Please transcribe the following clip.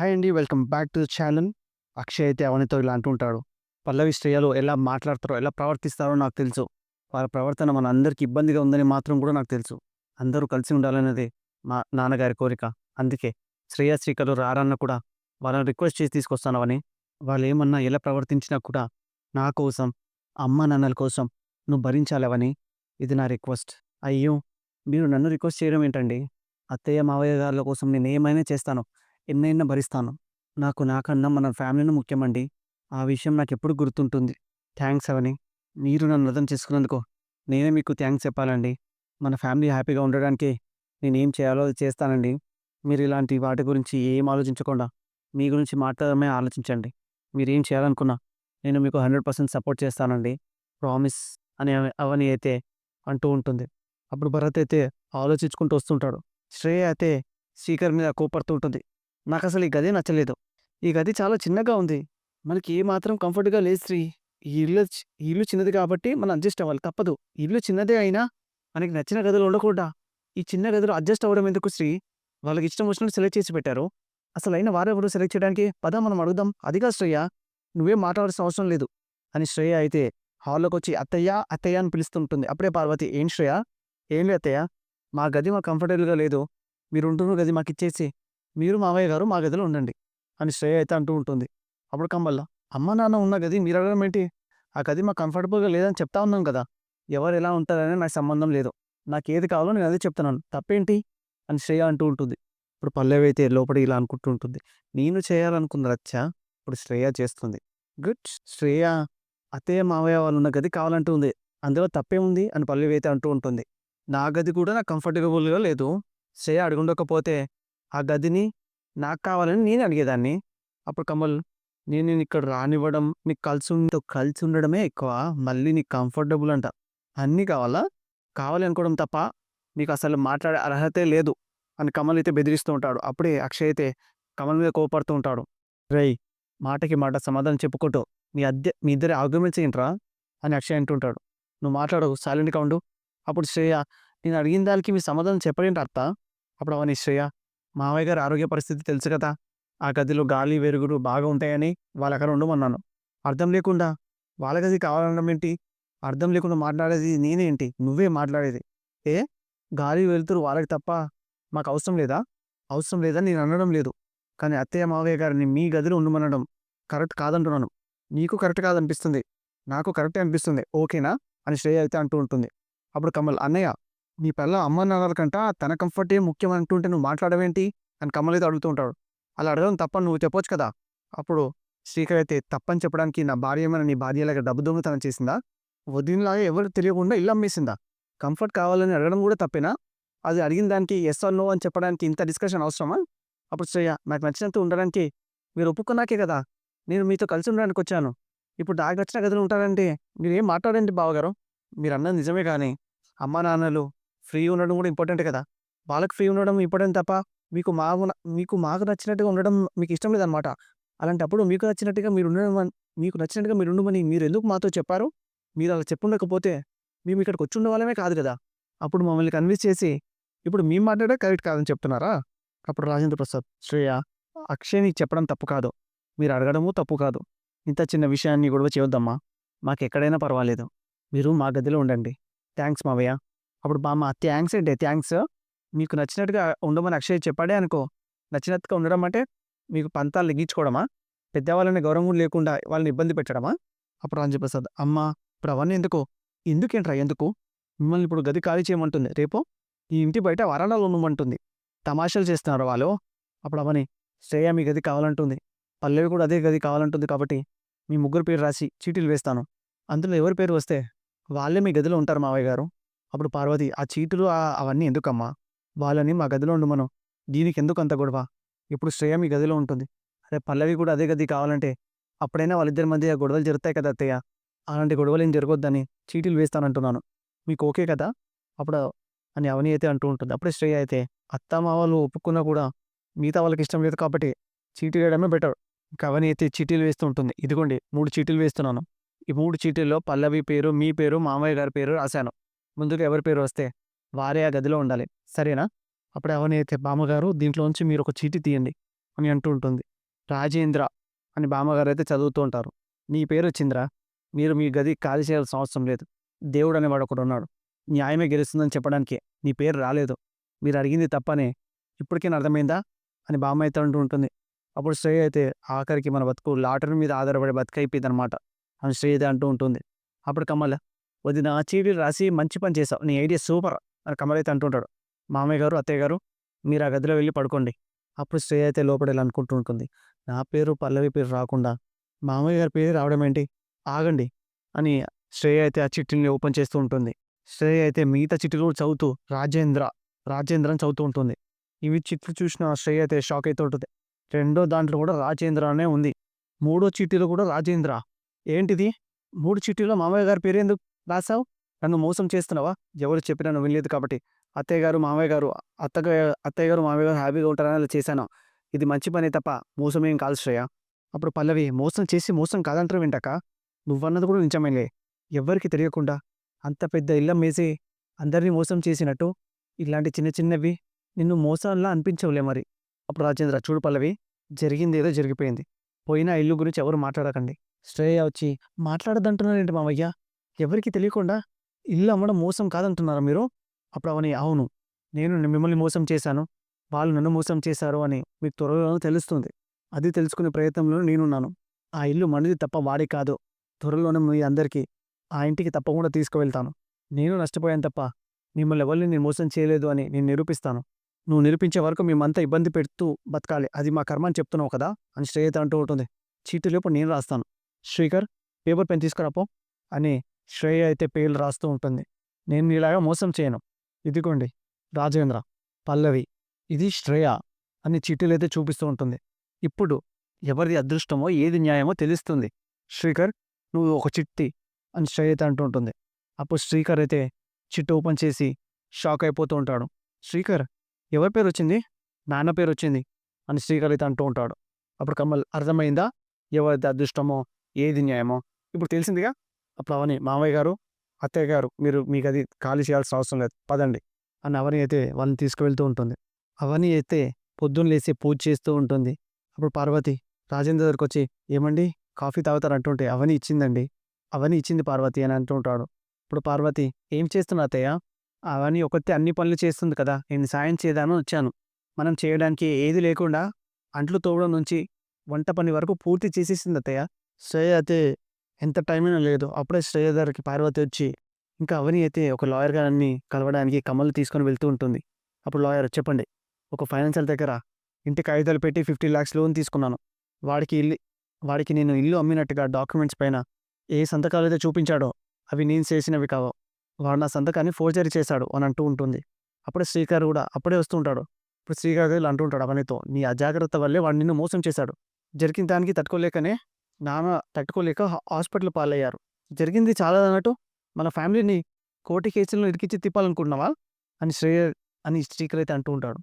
Hi అండి welcome back to the channel. Akshay అయితే అవనితో ఇలా అంటుంటాడు పల్లవి శ్రేయలు ఎలా మాట్లాడతారో ఎలా ప్రవర్తిస్తారో నాకు తెలుసు. వాళ్ళ ప్రవర్తన మన అందరికి ఇబ్బందిగా ఉందని మాత్రం కూడా నాకు తెలుసు. అందరూ కలిసి ఉండాలనేది మా నాన్నగారి కోరిక. అందుకే శ్రేయ శ్రీకలు రారన్న కూడా వాళ్ళని రిక్వెస్ట్ చేసి తీసుకొస్తానవని. వాళ్ళు ఏమన్నా ఎలా ప్రవర్తించినా కూడా నా కోసం అమ్మ నాన్నల కోసం నువ్వు భరించాలవని ఇది నా రిక్వెస్ట్. అయ్యో మీరు నన్ను రిక్వెస్ట్ చేయడం ఏంటండి? అత్తయ్య మావయ్య గారుల కోసం నేను ఏమైనా చేస్తాను. ఎన్నైనా భరిస్తాను. నాకు నాకన్నా మన ఫ్యామిలీని ముఖ్యమండి. ఆ విషయం నాకు ఎప్పుడు గుర్తుంటుంది. థ్యాంక్స్ అవని. మీరు నన్ను అర్థం చేసుకున్నందుకు నేనే మీకు థ్యాంక్స్ చెప్పాలండి. మన ఫ్యామిలీ హ్యాపీగా ఉండడానికి నేను ఏం చేయాలో అది చేస్తానండి. మీరు ఇలాంటి వాటి గురించి ఏం ఆలోచించకుండా మీ గురించి మాత్రమే ఆలోచించండి. మీరేం చేయాలనుకున్నా నేను మీకు హండ్రెడ్ పర్సెంట్ సపోర్ట్ చేస్తానండి. ప్రామిస్ అని అవని అయితే అంటూ ఉంటుంది. అప్పుడు భరత్ అయితే ఆలోచించుకుంటూ వస్తుంటాడు. శ్రేయ అయితే స్పీకర్ మీద కోపడుతూ ఉంటుంది. నాకు అసలు ఈ గది నచ్చలేదు. ఈ గది చాలా చిన్నగా ఉంది. మనకి ఏ మాత్రం కంఫర్ట్గా లేదు శ్రీ. ఈ ఇల్లు ఈ ఇల్లు చిన్నది కాబట్టి మనం అడ్జస్ట్ అవ్వాలి. తప్పదు. ఇల్లు చిన్నదే అయినా మనకి నచ్చిన గదులు ఉండకూడదా? ఈ చిన్న గదిలో అడ్జస్ట్ అవ్వడం ఎందుకు శ్రీ? వాళ్ళకి ఇష్టం వచ్చినట్టు సెలెక్ట్ చేసి పెట్టారు. అసలు అయిన వారెవరు సెలెక్ట్ చేయడానికి? పద మనం అడుగుదాం. అదిగా శ్రేయ నువ్వే మాట్లాడాల్సిన అవసరం లేదు. అని శ్రేయ అయితే హాల్లోకి వచ్చి అత్తయ్య అత్తయ్య అని పిలుస్తుంటుంది. అప్పుడే పార్వతి ఏం శ్రేయ? ఏం లేదు అత్తయ్య? మా గది మాకు కంఫర్టబుల్గా లేదు. మీరు ఉంటున్న గది మాకు ఇచ్చేసి మీరు మామయ్య గారు మా గదిలో ఉండండి అని శ్రేయ అయితే అంటూ ఉంటుంది. అప్పుడు కమ్మల్ల అమ్మ నాన్న ఉన్న గది మీరు అడగడం ఏంటి? ఆ గది మాకు కంఫర్టబుల్గా లేదని చెప్తా ఉన్నాం కదా. ఎవరు ఎలా ఉంటారనే నాకు సంబంధం లేదు. నాకు ఏది కావాలో నేను అదే చెప్తున్నాను. తప్పేంటి? అని శ్రేయ అంటూ ఉంటుంది. ఇప్పుడు పల్లవి అయితే లోపలి ఇలా అనుకుంటూ ఉంటుంది. నేను చేయాలనుకున్న రచ్చ? ఇప్పుడు శ్రేయ చేస్తుంది. గుడ్ శ్రేయ అత్తయ్య మావయ్య వాళ్ళు ఉన్న గది కావాలంటుంది అందులో తప్పేముంది? అని పల్లవి అయితే అంటూ ఉంటుంది. నా గది కూడా నాకు కంఫర్టబుల్గా లేదు. శ్రేయ అడుగుండకపోతే ఆ గదిని నాకు కావాలని నేను అడిగేదాన్ని. అప్పుడు కమల్ నేను నేను ఇక్కడ రానివ్వడం నీకు కలిసి ఉంటూ కలిసి ఉండడమే ఎక్కువ మళ్ళీ నీకు కంఫర్టబుల్ అంట. అన్నీ కావాలా? కావాలి అనుకోవడం తప్ప నీకు అసలు మాట్లాడే అర్హతే లేదు అని కమల్ అయితే బెదిరిస్తూ ఉంటాడు. అప్పుడే అక్షయ్ అయితే కమల్ మీద కోపడుతూ ఉంటాడు. రేయ్ మాటకి మాట సమాధానం చెప్పుకుంటూ. మీ అద్దె మీ ఇద్దరి ఆర్గ్యుమెంట్స్ ఏంట్రా? అని అక్షయ్ అంటుంటాడు నువ్వు మాట్లాడు సైలెంట్గా ఉండు. అప్పుడు శ్రేయ నేను అడిగిన దానికి మీ సమాధానం చెప్పడేంటి అర్థ అప్పుడు అవని శ్రేయ మావయ్య గారి ఆరోగ్య పరిస్థితి తెలుసు కదా! ఆ గదిలో గాలి వెరుగుడు బాగా ఉంటాయని వాళ్ళ అక్కడ ఉండమన్నాను. అర్థం లేకుండా వాళ్ళ గది కావాలనడం ఏంటి? అర్థం లేకుండా మాట్లాడేది నేనేంటి నువ్వే మాట్లాడేది. ఏ? గాలి వెళ్తురు వాళ్ళకి తప్ప మాకు అవసరం లేదా? అవసరం లేదా నేను అనడం లేదు. కానీ అత్తయ్య మావయ్య గారిని మీ గదిలో ఉండమనడం కరెక్ట్ కాదంటున్నాను. నీకు కరెక్ట్ కాదనిపిస్తుంది. నాకు కరెక్టే అనిపిస్తుంది. ఓకేనా? అని శ్రేయ అయితే అంటూ ఉంటుంది. అప్పుడు కమల్ అన్నయ్య నీ పిల్ల అమ్మ నాన్నల కంట తన కంఫర్టే ముఖ్యం అంటుంటే నువ్వు మాట్లాడవేంటి? అని కమలైతే అయితే అడుగుతూ ఉంటాడు. అలా అడగడం తప్పని నువ్వు చెప్పొచ్చు కదా? అప్పుడు శ్రీకర్ అయితే తప్పని చెప్పడానికి నా భార్య ఏమైనా నీ భార్యలాగా డబ్బు దొంగతనం చేసిందా? వదినలాగా ఎవరు తెలియకుండా ఇల్లు అమ్మేసిందా? కంఫర్ట్ కావాలని అడగడం కూడా తప్పేనా? అది అడిగిన దానికి ఎస్ ఆర్ నో అని చెప్పడానికి ఇంత డిస్కషన్ అవసరమా? అప్పుడు శ్రేయ నాకు నచ్చినంత ఉండడానికి మీరు ఒప్పుకున్నాకే కదా? నేను మీతో కలిసి ఉండడానికి వచ్చాను. ఇప్పుడు నాకు నచ్చిన గదిలో ఉంటారంటే మీరు ఏం మాట్లాడండి బావగారు? మీరు అన్నది నిజమే కానీ అమ్మ నాన్నలు ఫ్రీ ఉండడం కూడా ఇంపార్టెంట్ కదా! వాళ్ళకి ఫ్రీ ఉండడం ఇంపార్టెంట్ తప్ప మీకు మా మీకు మాకు నచ్చినట్టుగా ఉండడం మీకు ఇష్టం లేదనమాట. అలాంటప్పుడు మీకు నచ్చినట్టుగా మీరు ఉండడం మీకు నచ్చినట్టుగా మీరు ఉండమని మీరు ఎందుకు మాతో చెప్పారు? మీరు అలా చెప్పుండకపోతే మేము ఇక్కడికి వచ్చి ఉండవాళ్ళమే కాదు కదా! అప్పుడు మమ్మల్ని కన్విన్స్ చేసి ఇప్పుడు మేము మాట్లాడే కరెక్ట్ కాదని చెప్తున్నారా? అప్పుడు రాజేంద్ర ప్రసాద్ శ్రేయ అక్షయ్ నీకు చెప్పడం తప్పు కాదు. మీరు అడగడము తప్పు కాదు. ఇంత చిన్న విషయాన్ని గొడవ చేయొద్దమ్మా. మాకు ఎక్కడైనా పర్వాలేదు. మీరు మా గదిలో ఉండండి. థ్యాంక్స్ మావయ్య. అప్పుడు బామ్మ థ్యాంక్స్ అండి. థ్యాంక్స్. మీకు నచ్చినట్టుగా ఉండమని అక్షయ్ చెప్పాడే అనుకో నచ్చినట్టుగా ఉండడం అంటే మీకు పంతాలు లెగ్గించుకోవడమా పెద్దవాళ్ళని గౌరవం లేకుండా వాళ్ళని ఇబ్బంది పెట్టడమా? అప్పుడు రాజేంద్ర ప్రసాద్ అమ్మ ఇప్పుడు అవన్నీ ఎందుకు? ఎందుకేంట్రా ఎందుకు? మిమ్మల్ని ఇప్పుడు గది ఖాళీ చేయమంటుంది. రేపు ఈ ఇంటి బయట వరాడాలు ఉండమంటుంది. తమాషాలు చేస్తున్నారు వాళ్ళు. అప్పుడు అవని శ్రేయ మీ గది కావాలంటుంది. పల్లెవి కూడా అదే గది కావాలంటుంది కాబట్టి మీ ముగ్గురు పేరు రాసి చీటీలు వేస్తాను. అందులో ఎవరి పేరు వస్తే వాళ్ళే మీ గదిలో ఉంటారు మావయ్య గారు. అప్పుడు పార్వతి ఆ చీటులు అవన్నీ ఎందుకమ్మా? వాళ్ళని మా గదిలో మనం. దీనికి ఎందుకు అంత గొడవ? ఇప్పుడు శ్రేయ మీ గదిలో ఉంటుంది. అదే పల్లవి కూడా అదే గది కావాలంటే అప్పుడైనా వాళ్ళిద్దరి మధ్య గొడవలు జరుగుతాయి కదా అత్తయ్య. అలాంటి గొడవలు ఏం జరగొద్దని చీటీలు వేస్తానంటున్నాను. మీకు ఓకే కదా? అప్పుడు అని అవని అయితే అంటూ ఉంటుంది. అప్పుడే శ్రేయ అయితే అత్త మావలు ఒప్పుకున్నా కూడా మిగతా వాళ్ళకి ఇష్టం లేదు కాబట్టి చీటీలు వేయడమే బెటర్. ఇంకా అవని అయితే చీటీలు వేస్తూ ఉంటుంది. ఇదిగోండి మూడు చీటీలు వేస్తున్నాను. ఈ మూడు చీటీల్లో పల్లవి పేరు మీ పేరు మామయ్య గారి పేరు రాశాను. ముందుగా ఎవరి పేరు వస్తే వారే ఆ గదిలో ఉండాలి. సరేనా? అప్పుడు అవని అయితే బామ్మగారు దీంట్లోంచి మీరు ఒక చీటీ తీయండి అని అంటూ ఉంటుంది. రాజేంద్ర అని బామ్మగారు అయితే చదువుతూ ఉంటారు. నీ పేరు వచ్చిందిరా మీరు మీ గది ఖాళీ చేయాల్సిన అవసరం లేదు. దేవుడు అనేవాడు ఒకడు ఉన్నాడు. న్యాయమే గెలుస్తుందని చెప్పడానికి నీ పేరు రాలేదు. మీరు అడిగింది తప్పనే. ఇప్పటికైనా అర్థమైందా? అని బామ్మ అయితే అంటూ ఉంటుంది. అప్పుడు శ్రేయ అయితే ఆఖరికి మన బతుకు లాటరీ మీద ఆధారపడే బతుకు అయిపోయింది అనమాట అని శ్రేయ అంటూ ఉంటుంది. అప్పుడు కమల్ వదిన చీడీలు రాసి మంచి పని చేసావు. నీ ఐడియా సూపర్. అని కమల్ అయితే అంటుంటాడు. మామయ్య గారు అత్తయ్య గారు మీరు ఆ గదిలో వెళ్ళి పడుకోండి. అప్పుడు శ్రేయ అయితే లోపడేలా అనుకుంటూ ఉంటుంది. నా పేరు పల్లవి పేరు రాకుండా మామయ్య గారి పేరు రావడం ఏంటి? ఆగండి అని శ్రేయ అయితే ఆ చిట్టిని ఓపెన్ చేస్తూ ఉంటుంది. శ్రేయ అయితే మిగతా చిట్టులు కూడా చదువుతూ రాజేంద్ర రాజేంద్ర అని చదువుతూ ఉంటుంది. ఇవి చిట్లు చూసిన శ్రేయ అయితే షాక్ అయితే ఉంటుంది. రెండో దాంట్లో కూడా రాజేంద్ర అనే ఉంది. మూడో చిట్టిలో కూడా రాజేంద్ర. ఏంటిది? మూడు చిట్టిలో మామయ్య గారి పేరు ఎందుకు రాసావు నన్ను మోసం చేస్తున్నావా? ఎవరు చెప్పినా నువ్వు వినలేదు కాబట్టి. అత్తయ్య గారు మామయ్య గారు అత్తగా అత్తయ్య గారు మామయ్య గారు హ్యాపీగా ఉంటారని అలా చేశాను. ఇది మంచి పనే తప్ప మోసం ఏం కాదు శ్రేయ. అప్పుడు పల్లవి మోసం చేసి మోసం కాదంటారు వింటాక? నువ్వన్నది కూడా నిజమేలే. ఎవ్వరికి తెలియకుండా. అంత పెద్ద ఇల్లం వేసి అందరినీ మోసం చేసినట్టు? ఇలాంటి చిన్న చిన్నవి నిన్ను మోసాల్లా అనిపించవులే మరి. అప్పుడు రాజేంద్ర చూడు పల్లవి జరిగింది ఏదో జరిగిపోయింది. పోయిన ఇల్లు గురించి ఎవరు మాట్లాడకండి. శ్రేయ వచ్చి మాట్లాడదంటున్నారేంటి మావయ్య ఎవరికి తెలియకుండా ఇల్లు అమ్మడం మోసం కాదంటున్నారా మీరు? అప్పుడు అవని. అవును నేను మిమ్మల్ని మోసం చేశాను. వాళ్ళు నన్ను మోసం చేశారు అని మీకు త్వరలో తెలుస్తుంది. అది తెలుసుకునే ప్రయత్నంలో నేనున్నాను. ఆ ఇల్లు మనది తప్ప వాడి కాదు. త్వరలోనే మీ అందరికీ ఆ ఇంటికి తప్పకుండా తీసుకువెళ్తాను. నేను నష్టపోయాను తప్ప మిమ్మల్ని ఎవరిని నేను మోసం చేయలేదు అని నేను నిరూపిస్తాను. నువ్వు నిరూపించే వరకు మేమంతా ఇబ్బంది పెడుతూ బతకాలి. అది మా కర్మ అని చెప్తున్నావు కదా? అని శ్రేయత అంటూ ఉంటుంది. చీటీలోపు నేను రాస్తాను. శ్రీకర్ పేపర్ పెన్ తీసుకురాపో అని శ్రేయ అయితే పేర్లు రాస్తూ ఉంటుంది. నేను నీలాగా మోసం చేయను. ఇదిగోండి రాజేంద్ర పల్లవి ఇది శ్రేయ అని చీటీలు అయితే చూపిస్తూ ఉంటుంది. ఇప్పుడు ఎవరిది అదృష్టమో ఏది న్యాయమో తెలుస్తుంది. శ్రీకర్ నువ్వు ఒక చిట్టి అని శ్రేయ అయితే అంటూ ఉంటుంది. అప్పుడు శ్రీకర్ అయితే చిట్టు ఓపెన్ చేసి షాక్ అయిపోతూ ఉంటాడు. శ్రీకర్ ఎవరి పేరు వచ్చింది? నాన్న పేరు వచ్చింది అని శ్రీకర్ అయితే అంటూ ఉంటాడు. అప్పుడు కమల్ అర్థమైందా? ఎవరిది అదృష్టమో ఏది న్యాయమో? ఇప్పుడు తెలిసిందిగా? అప్పుడు అవని మామయ్య గారు అత్తయ్య గారు మీరు మీకు అది ఖాళీ చేయాల్సిన అవసరం లేదు పదండి అని అవని అయితే వాళ్ళని తీసుకువెళ్తూ ఉంటుంది. అవని అయితే పొద్దున్న లేసి పూజ చేస్తూ ఉంటుంది. అప్పుడు పార్వతి రాజేంద్ర దగ్గరికి వచ్చి ఏమండి కాఫీ తాగుతారు అంటుంటే అవని ఇచ్చిందండి అవని ఇచ్చింది పార్వతి అని అంటుంటాడు ఇప్పుడు పార్వతి ఏం చేస్తున్నా అత్తయ్య? అవని ఒకతే అన్ని పనులు చేస్తుంది కదా నేను సాయం చేద్దామని వచ్చాను. మనం చేయడానికి ఏది లేకుండా అంట్లు తోవడం నుంచి వంట పని వరకు పూర్తి చేసేసింది అత్తయ్య. సరే అయితే ఎంత టైం అయినా లేదు. అప్పుడే శ్రేయ దగ్గరికి పార్వతి వచ్చి ఇంకా అవని అయితే ఒక లాయర్ గారిని కలవడానికి కమలు తీసుకొని వెళ్తూ ఉంటుంది. అప్పుడు లాయర్ చెప్పండి. ఒక ఫైనాన్షియల్ దగ్గర ఇంటి కాగితాలు పెట్టి ఫిఫ్టీ ల్యాక్స్ లోన్ తీసుకున్నాను. వాడికి ఇల్లు వాడికి నేను ఇల్లు అమ్మినట్టుగా డాక్యుమెంట్స్ పైన ఏ సంతకాలు అయితే చూపించాడో అవి నేను చేసినవి కావు. వాడు నా సంతకాన్ని ఫోర్జరీ చేశాడు అని అంటూ ఉంటుంది. అప్పుడే శ్రీకర్ కూడా అప్పుడే వస్తూ ఉంటాడు. ఇప్పుడు శ్రీకర్ ఇలా అంటూ ఉంటాడు అవనితో నీ అజాగ్రత్త వల్లే వాడు నిన్ను మోసం చేశాడు. జరిగిన దానికి తట్టుకోలేకనే నాన్న తట్టుకోలేక హాస్పిటల్ పాలయ్యారు. జరిగింది చాలా అన్నట్టు మన ఫ్యామిలీని కోటి కేసులను ఇరికించి తిప్పాలనుకుంటున్నావా? అని శ్రేయ అని శ్రీకర్ అయితే అంటూ ఉంటాడు.